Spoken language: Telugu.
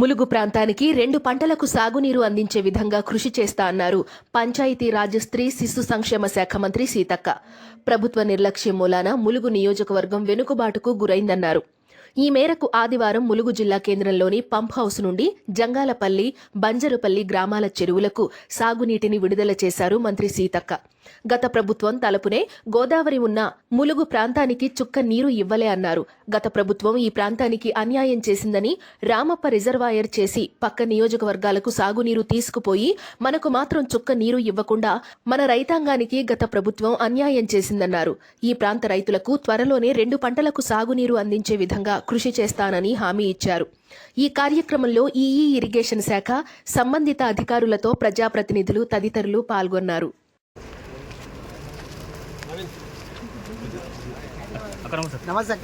ములుగు ప్రాంతానికి రెండు పంటలకు సాగునీరు అందించే విధంగా కృషి చేస్తా అన్నారు పంచాయతీరాజ్ స్త్రీ శిశు సంక్షేమ శాఖ మంత్రి సీతక్క. ప్రభుత్వ నిర్లక్ష్యం మూలాన ములుగు నియోజకవర్గం వెనుకబాటుకు గురైందన్నారు. ఈ మేరకు ఆదివారం ములుగు జిల్లా కేంద్రంలోని పంప్ హౌస్ నుండి జంగాలపల్లి బంజరుపల్లి గ్రామాల చెరువులకు సాగునీటిని విడుదల చేశారు మంత్రి సీతక్క. గత ప్రభుత్వం తలపునే గోదావరి ఉన్న ములుగు ప్రాంతానికి చుక్క నీరు ఇవ్వలే అన్నారు. గత ప్రభుత్వం ఈ ప్రాంతానికి అన్యాయం చేసిందని రామప్ప రిజర్వాయర్ చేసి పక్క నియోజకవర్గాలకు సాగునీరు తీసుకుపోయి మనకు మాత్రం చుక్క నీరు ఇవ్వకుండా మన రైతాంగానికి గత ప్రభుత్వం అన్యాయం చేసిందన్నారు. ఈ ప్రాంత రైతులకు త్వరలోనే రెండు పంటలకు సాగునీరు అందించే విధంగా కృషి చేస్తానని హామీ ఇచ్చారు. ఈ కార్యక్రమంలో ఈఈ ఇరిగేషన్ శాఖ సంబంధిత అధికారులతో ప్రజాప్రతినిధులు తదితరులు పాల్గొన్నారు. నమస్తే